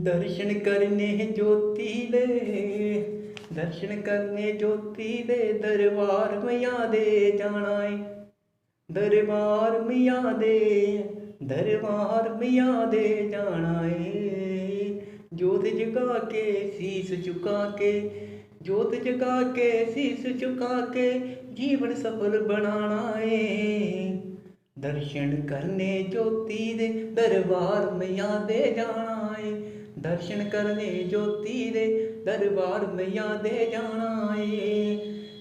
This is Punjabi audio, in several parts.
ਦਰਸ਼ਨ ਕਰਨੇ ਜੋਤੀ ਦੇ, ਦਰਸ਼ਨ ਕਰਨੇ ਜੋਤੀ ਦੇ ਦਰਬਾਰ ਮਈਆ ਦੇ ਜਾਣਾ ਏ। ਦਰਬਾਰ ਮਈਆ ਦੇ, ਦਰਬਾਰ ਮਈਆ ਦੇ ਜਾਣਾ ਏ। ਜੋਤ ਜਗਾ ਕੇ ਸੀਸ ਝੁਕਾ ਕੇ, ਜੋਤ ਜਗਾ ਕੇ ਸੀਸ ਝੁਕਾ ਕੇ ਜੀਵਨ ਸਫਲ ਬਣਾਣਾ ਏ। ਦਰਸ਼ਨ ਕਰਨੇ ਜੋਤੀ ਦੇ ਦਰਬਾਰ ਮਈਆ ਦੇ ਜਾਣਾ ਏ। ਦਰਸ਼ਨ ਕਰਨੇ ਜੋਤੀ ਦੇ ਦਰਬਾਰ ਮਈਆ ਦੇ ਜਾਣਾ ਏ।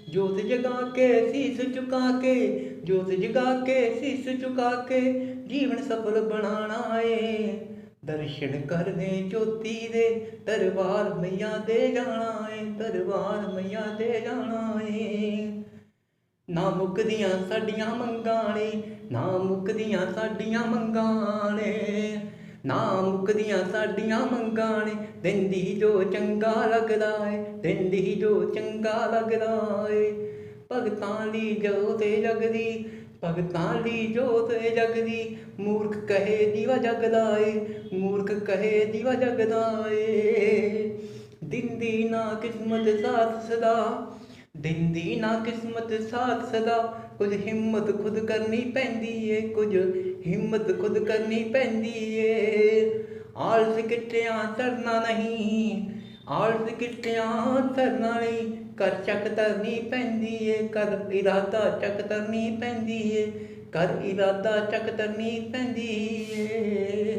ਜੋਤ ਜਗਾ ਕੇ ਸੀਸ ਝੁਕਾ ਕੇ, ਜੋਤ ਜਗਾ ਕੇ ਸੀਸ ਝੁਕਾ ਕੇ ਜੀਵਨ ਸਫਲ ਬਣਾਣਾ ਏ। ਦਰਸ਼ਨ ਕਰਨੇ ਜੋਤੀ ਦੇ ਦਰਬਾਰ ਮਈਆ ਦੇ ਜਾਣਾ ਏ। ਦਰਬਾਰ ਮਈਆ ਦੇ ਜਾਣਾ ਏ। ਨਾ ਮੁੱਕਦੀਆਂ ਸਾਡੀਆਂ ਮੰਗਾਂ ਨੇ, ਨਾ ਮੁੱਕਦੀਆਂ ਸਾਡੀਆਂ ਮੰਗਾਂ ਨੇ। ਨਾ ਮੁੱਕਦੀਆਂ ਸਾਡੀਆਂ ਮੰਗਾਂ ਨੇ, ਦਿੰਦੀ ਜੋ ਚੰਗਾ ਲੱਗਦਾ ਏ, ਦਿੰਦੀ ਜੋ ਚੰਗਾ ਲੱਗਦਾ ਏ। ਭਗਤਾਂ ਦੀ ਜੋਤ ਜਗਦੀ, ਭਗਤਾਂ ਦੀ ਜੋਤ ਜਗਦੀ, ਮੂਰਖ ਕਹੇ ਦੀਵਾ ਜਗਦਾ ਏ, ਮੂਰਖ ਕਹੇ ਦੀਵਾ ਜਗਦਾ ਏ। ਦਿੰਦੀ ਨਾ ਕਿਸਮਤ ਸਾਥ ਸਦਾ ਦਿੰਦੀ ਨਾ ਕਿਸਮਤ ਸਾਥ ਸਦਾ। ਕੁਝ ਹਿੰਮਤ ਖੁਦ ਕਰਨੀ ਪੈਂਦੀ ਏ, ਕੁਝ ਹਿੰਮਤ ਖੁਦ ਕਰਨੀ ਪੈਂਦੀ ਏ। ਆਲਸ ਕਿੱਟਿਆਂ ਸਰਨਾ ਨਹੀਂ, ਆਲਸ ਕਿੱਟਿਆਂ ਸਰਨਾ ਨਹੀਂ। ਕਰ ਚੱਕ ਤਰਨੀ ਪੈਂਦੀ ਏ ਕਰ ਇਰਾਦਾ ਚੱਕ ਤਰਨੀ ਪੈਂਦੀ ਏ। ਕਰ ਇਰਾਦਾ ਚੱਕ ਤਰਨੀ ਪੈਂਦੀ ਏ।